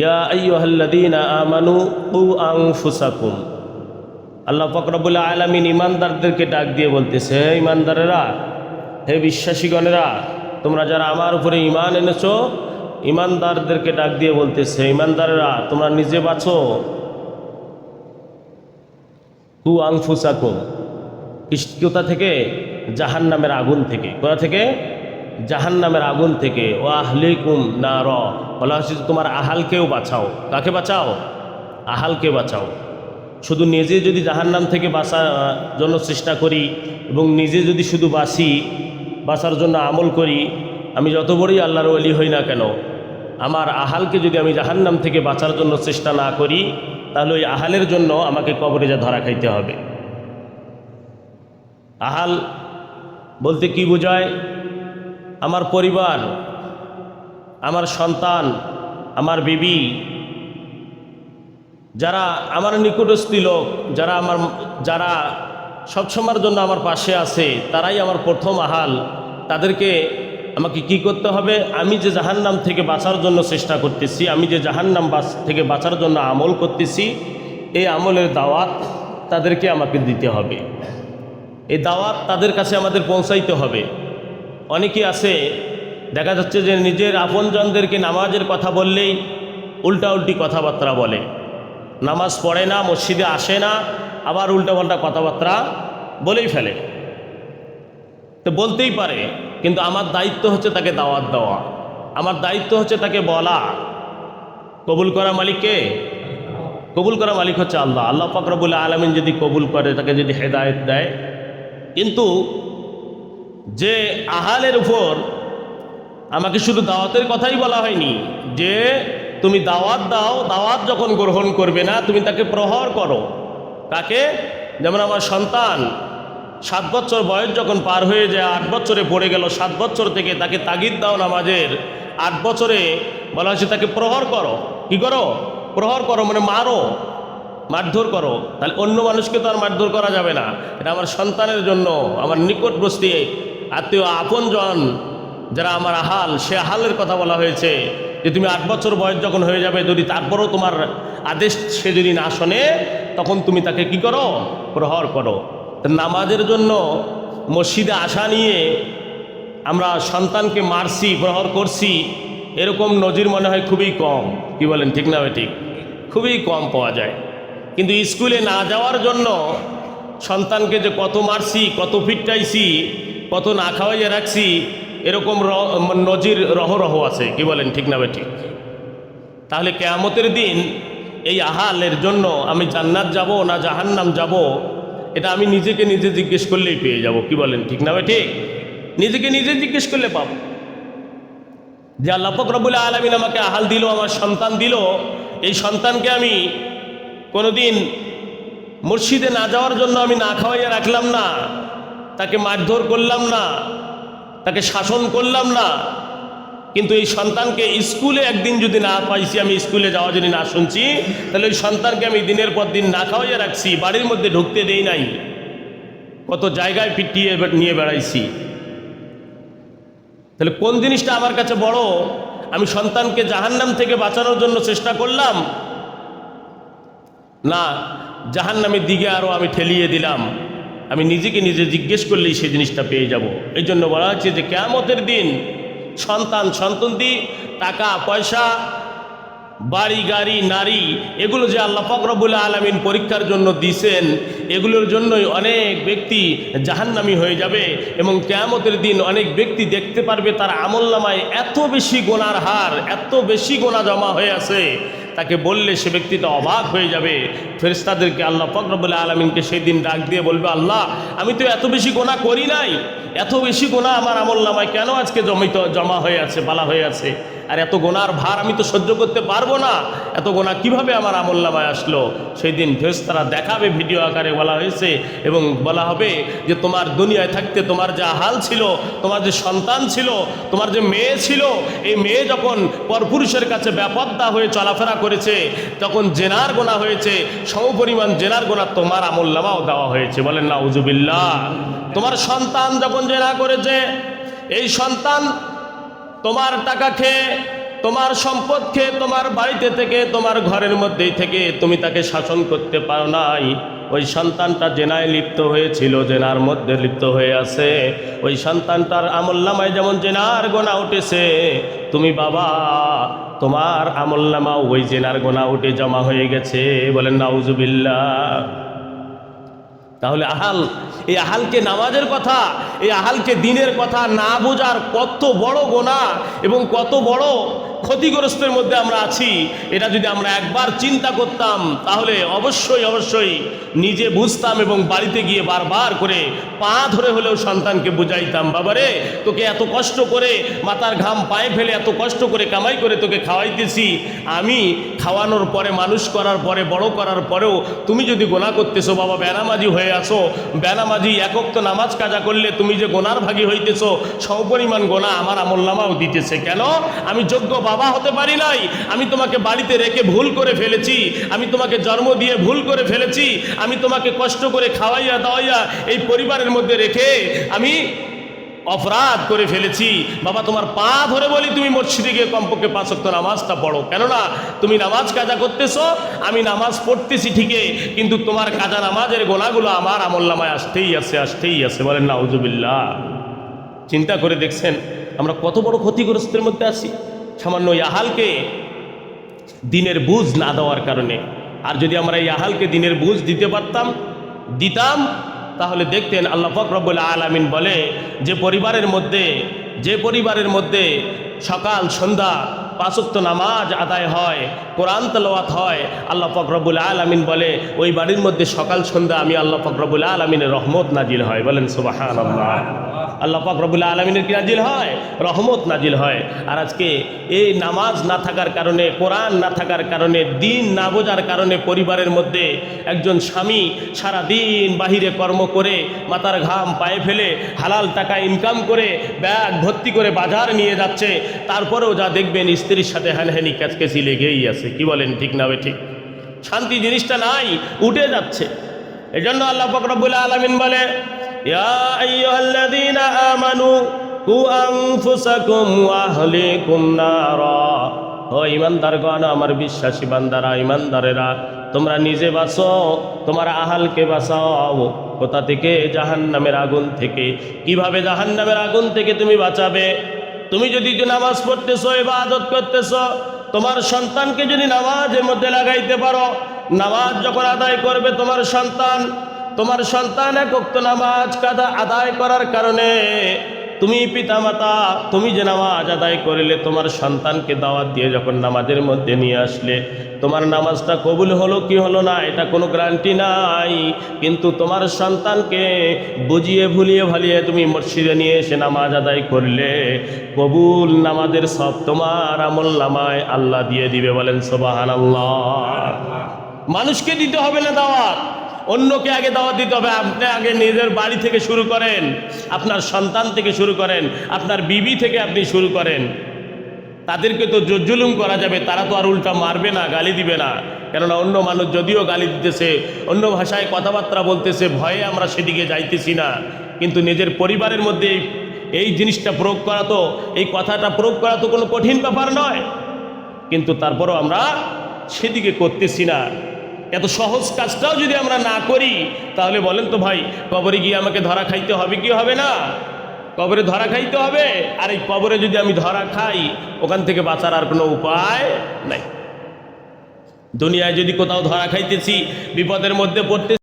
ইয়া আল্লাহ ফকরবুল্লা আলামিন ইমানদারদেরকে ডাক দিয়ে বলতেছে, হে ইমানদারেরা হে বিশ্বাসীগণেরা, তোমরা যারা আমার উপরে ইমান এনেছো ইমানদারদেরকে ডাক দিয়ে বলতেছে ইমানদারেরা তোমরা নিজে বাঁচো। কু আংফুসাকুম কোথা থেকে? জাহান নামের আগুন থেকে। কোথা থেকে? জাহান নামের আগুন থেকে ও আহলিকুম না র বলা হচ্ছে তোমার আহালকেও বাঁচাও। কাকে বাঁচাও? আহালকে বাঁচাও। শুধু নিজে যদি জাহান্নাম থেকে বাঁচার জন্য চেষ্টা করি এবং নিজে যদি শুধু বাঁচি, বাঁচার জন্য আমল করি, আমি যত বড়ই আল্লাহর অলি হই না কেন, আমার আহালকে যদি আমি জাহান্নাম থেকে বাঁচার জন্য চেষ্টা না করি, তাহলে ওই আহালের জন্য আমাকে কবরে যা ধরা খাইতে হবে। আহাল বলতে কি বোঝায়? আমার পরিবার, আমার সন্তান, আমার বিবি, যারা আমার নিকটস্থী লোক, যারা আমার, যারা সবসময়ের জন্য আমার পাশে আছে, তারাই আমার প্রথম আহাল। তাদেরকে আমাকে কি করতে হবে? আমি যে জাহান্নাম থেকে বাঁচার জন্য চেষ্টা করতেছি, আমি যে জাহান্নাম থেকে বাঁচার জন্য আমল করতেছি, এই আমলের দাওয়াত তাদেরকে আমাকে দিতে হবে। এই দাওয়াত তাদের কাছে আমাদের পৌঁছাইতে হবে। অনেকেই আছে, দেখা যাচ্ছে যে নিজের আপনজনদেরকে নামাজের কথা বললেই উল্টা উল্টি কথাবার্তা বলে। নামাজ পড়ে না, মসজিদে আসে না, আবার উল্টাপাল্টা কথাবার্তা বলেই ফেলে। তো বলতেই পারে, কিন্তু আমার দায়িত্ব হচ্ছে তাকে দাওয়াত দেওয়া। আমার দায়িত্ব হচ্ছে তাকে বলা। কবুল করা মালিককে কবুল করা মালিক হচ্ছে আল্লাহ। আল্লাহ ফাকরবুল আলমিন যদি কবুল করে, তাকে যদি হেদায়ত দেয়। কিন্তু যে আহালের উপর আমাকে শুধু দাওয়াতের কথাই বলা হয়নি, যে তুমি দাওয়াত দাও, দাওয়াত যখন গ্রহণ করবে না, তুমি তাকে প্রহর করো। তাকে যেমন আমার সন্তান সাত বছর বয়স যখন পার হয়ে যায়, আট বছরে পড়ে গেল, সাত বছর থেকে তাকে তাগিদ দাও নামাজের। আট বছরে বলা হয়েছে তাকে প্রহর করো। কি করো? প্রহর করো মানে মারো। মারধর করো। তাহলে অন্য মানুষকে তো আর মারধর করা যাবে না। এটা আমার সন্তানের জন্য, আমার নিকটবর্তী আত্মীয় আপনজন, যারা আমার আহাল, সে আহালের কথা বলা হয়েছে যে তুমি আট বছর বয়স যখন হয়ে যাবে, যদি তারপরও তোমার আদেশ সে যদি না শোনে, তখন তুমি তাকে কি করো? প্রহর করো। নামাজের জন্য মসজিদে আসা নিয়ে আমরা সন্তানকে মারছি, প্রহর করছি, এরকম নজির মনে হয় খুবই কম। কি বলেন, ঠিক না ঠিক খুবই কম পাওয়া যায়। কিন্তু স্কুলে না যাওয়ার জন্য সন্তানকে যে কত মারছি, কত ফিটটাইছি কত না খাওয়াইয়া রাখছি, এরকম নজির রহ রহ আছে, কি বলেন ঠিক না ঠিক? তাহলে কেয়ামতের দিন এই আহালের জন্য আমি জান্নাত যাব না জাহান্নাম যাব, এটা আমি নিজেকে নিজে জিজ্ঞেস করলেই পেয়ে যাব, কি বলেন ঠিক না ঠিক? নিজেকে নিজে জিজ্ঞেস করলে পাবো। যে আল্লাহ ফকরবুল আলমিন আমাকে আহাল দিল, আমার সন্তান দিল, এই সন্তানকে আমি কোনোদিন মসজিদে না যাওয়ার জন্য আমি না খাওয়াইয়া রাখলাম না। তাকে মারধর করলাম না, তাকে শাসন করলাম না। কিন্তু এই সন্তানকে স্কুলে একদিন যদি না পাইছি, আমি স্কুলে যাওয়া যদি না শুনছি, তাহলে ওই সন্তানকে আমি দিনের পর দিন না খাওয়াইয়া রাখছি, বাড়ির মধ্যে ঢুকতে দেই নাই। কত জায়গায় পিটিয়ে নিয়ে বেড়াইছি। তাহলে কোন জিনিসটা আমার কাছে বড়? আমি সন্তানকে জাহান্নাম থেকে বাঁচানোর জন্য চেষ্টা করলাম, না, জাহান্নামের দিকে আরও আমি ঠেলিয়ে দিলাম। আমি নিজেকে নিজে জিজ্ঞেস করলেই সেই জিনিসটা পেয়ে যাব। এই জন্য বলা হচ্ছে যে কেয়ামতের দিন সন্তান সন্ততি, টাকা, পয়সা, বাড়ি, গাড়ি, নারী, এগুলো যে আল্লাহ ফকরবুল আলমিন পরীক্ষার জন্য দিছেন, এগুলোর জন্যই অনেক ব্যক্তি জাহান্নামি হয়ে যাবে এবং কেয়ামতের দিন অনেক ব্যক্তি দেখতে পারবে তার আমলনামায় এত বেশি গোনার হার, এত বেশি গোনা জমা হয়ে আছে। তাকে বললে সে ব্যক্তিটা অবাক হয়ে যাবে। ফেরিস্তাদেরকে আল্লাহ ফকরবুল আলমিনকে সেই দিন ডাক দিয়ে বলবে, আল্লাহ, আমি তো এত বেশি গোনা করি নাই। এত বেশি গোনা আমার আমল নামায় কেন আজকে জমিত, জমা হয়ে আছে, বালা হয়ে আছে? আর এত গোনার ভার আমি তো সহ্য করতে পারব না। এত গোনা কীভাবে আমার আমল নামায় আসলো? সেই দিন ফেরেস্তারা দেখাবে, ভিডিও আকারে বলা হয়েছে এবং বলা হবে যে তোমার দুনিয়ায় থাকতে তোমার যা হাল ছিল, তোমার যে সন্তান ছিল, তোমার যে মেয়ে ছিল, এই মেয়ে যখন পরপুরুষের কাছে ব্যাপদ্দা হয়ে চলাফেরা করেছে তখন জেনার গোনা হয়েছে সমপরিমাণ জেনার গোনা তোমার আমল নামাও দেওয়া হয়েছে। বলেন না উজুবিল্লা তোমার সন্তান যখন জেনা করেছে, এই সন্তান তোমার টাকা খেয়ে, তোমার সম্পদ খেয়ে, তোমার বাড়িতে থেকে, তোমার ঘরের মধ্যেই থেকে তুমি তাকে শাসন করতে পারো নাই। ওই সন্তানটা জেনায় লিপ্ত হয়েছিল, জেনার মধ্যে লিপ্ত হয়ে আছে। ওই সন্তানটার আমল্লামায় যেমন জেনার গোনা উঠেছে, তুমি বাবা, তোমার আমল্লামাও ওই জেনার গোনা উঠে জমা হয়ে গেছে। বলেন নাউজুবিল্লা তাহলে আহাল, এই আহালকে নামাজের কথা, এই আহালকে দিনের কথা না বোঝার কত বড় গোনা এবং কত বড় ক্ষতিগ্রস্তের মধ্যে আমরা আছি, এটা যদি আমরা একবার চিন্তা করতাম, তাহলে অবশ্যই অবশ্যই নিজে বুঝতাম এবং বাড়িতে গিয়ে বারবার করে পা ধরে হলেও সন্তানকে বুঝাইতাম, বাবারে, তোকে এত কষ্ট করে মাথার ঘাম পায়ে ফেলে এত কষ্ট করে কামাই করে তোকে খাওয়াইতেছি, আমি খাওয়ানোর পরে, মানুষ করার পরে, বড় করার পরেও তুমি যদি গোনা করতেছো, বাবা বেনামাজি হয়ে আসো বেনামাজি একক তো নামাজ কাজা করলে তুমি যে গোনার ভাগী হইতেছো সমপরিমাণ গোনা আমার আমল্লামাও দিতেছে। কেন? আমি যোগ্য বাবা হতে পারি নাই। আমি তোমাকে বাড়িতে রেখে ভুল করে ফেলেছি। আমি তোমাকে জন্ম দিয়ে ভুল করে ফেলেছি। আমি তোমাকে কষ্ট করে খাওয়াইয়া দাওয়াইয়া এই পরিবারের মধ্যে রেখে আমি অপরাধ করে ফেলেছি। বাবা, তোমার পা ধরে বলি তুমি মসজিদে গিয়ে কমপক্ষে পাঁচক্ত নামাজটা পড়ো। কেননা, তুমি নামাজ কাজা করতেছো, আমি নামাজ পড়তেছি ঠিকই, কিন্তু তোমার কাজা নামাজের গোনাগুলো আমার আমল্লামায় আসতেই আছে আসতেই আছে। বলেন না উজুবিল্লা চিন্তা করে দেখছেন, আমরা কত বড় ক্ষতিগ্রস্তের মধ্যে আছি। সামান্য ইয়াহালকে দিনের বুঝ না দেওয়ার কারণে। আর যদি আমরা ইয়াহালকে দিনের বুঝ দিতে পারতাম, দিতাম, তাহলে দেখতেন আল্লাহ ফকরবুল আলামিন বলে যে পরিবারের মধ্যে, যে পরিবারের মধ্যে সকাল, সন্ধ্যা পাঁচক্ত নামাজ আদায় হয়, কোরআন তেলাওয়াত হয়, আল্লাহ ফকরবুল আলামিন বলে, ওই বাড়ির মধ্যে সকাল, সন্ধ্যা আমি আল্লাহ ফকরবুল আলমিনের রহমত নাজিল হয়। বলেন সুবাহান আল্লাহ আল্লাহ পাক রবুল্লা আলমিনের কি নাজিল হয়? রহমত নাজিল হয়। আর আজকে এই নামাজ না থাকার কারণে, কোরআন না থাকার কারণে, দিন না বোঝার কারণে পরিবারের মধ্যে একজন স্বামী সারা দিন বাহিরে কর্ম করে, মাথার ঘাম পায়ে ফেলে, হালাল টাকা ইনকাম করে, ব্যাগ ভর্তি করে বাজার নিয়ে যাচ্ছে, তারপরেও যা দেখবেন স্ত্রীর সাথে হ্যানহ্যানি ক্যাচকেচি লেগেই আছে। কি বলেন, ঠিক না ঠিক? শান্তি জিনিসটা নাই, উঠে যাচ্ছে। এজন্য আল্লাহ ফকরবুল আলমিন বলে ইয়া আইয়ুহাল্লাযীনা আমানু কু আনফুসাকুম ওয়া আহলিকুম নারা। ও ইমানদারগণ আমার বিশ্বাসী বান্দারা ইমানদারেরা তোমরা নিজে বাঁচো, তোমার আহালকে বাঁচাও। কোথা থেকে? জাহান্নামের আগুন থেকে। কীভাবে জাহান্নামের আগুন থেকে তুমি বাঁচাবে? তুমি যদি নামাজ পড়তেছো, ইবাদত করতেছো, তোমার সন্তানকে যদি নামাজের মধ্যে লাগাইতে পারো, নামাজ যখন আদায় করবে তোমার সন্তান তোমার সন্তান একক নামাজ কাদা আদায় করার কারণে তুমি পিতামাতা, তুমি যে নামাজ আদায় করলে তোমার সন্তানকে দাওয়াত দিয়ে যখন নামাজের মধ্যে নিয়ে আসলে, তোমার নামাজটা কবুল হলো কি হলো না, এটা কোনো গ্যারান্টি নাই। কিন্তু তোমার সন্তানকে বুঝিয়ে ভুলিয়ে ভালিয়ে তুমি মসজিদে নিয়ে এসে নামাজ আদায় করলে, কবুল নামাজের সব তোমার আমল নামায় আল্লাহ দিয়ে দিবে বলেন সোবাহান আল্লাহ মানুষকে দিতে হবে না দাওয়াত। অন্যকে আগে দাওয়াত দিতে হবে, আপনি আগে নিজের বাড়ি থেকে শুরু করেন, আপনার সন্তান থেকে শুরু করেন, আপনার বিবি থেকে আপনি শুরু করেন। তাদেরকে তো জজ্জুলুম করা যাবে, তারা তো আর উল্টা মারবে না, গালি দিবে না। কেননা অন্য মানুষ যদিও গালি দিতেছে, অন্য ভাষায় কথাবার্তা বলতেছে, ভয়ে আমরা সেদিকে যাইতেছি না। কিন্তু নিজের পরিবারের মধ্যে এই- জিনিসটা প্রয়োগ করা তো এই কথাটা প্রয়োগ করা তো কোনো কঠিন ব্যাপার নয়। কিন্তু তারপরও আমরা সেদিকে করতেছি না। এত সহজ কাজটাও যদি আমরা না করি, তাহলে বলেন তো ভাই, কবরে গিয়ে আমাকে ধরা খাইতে হবে কি হবে না? কবরে ধরা খাইতে হবে? আর এই কবরে যদি আমি ধরা খাই, ওখান থেকে বাঁচার আর কোনো উপায় নাই। দুনিয়ায় যদি কোথাও ধরা খাইতেছি, বিপদের মধ্যে পড়তেছি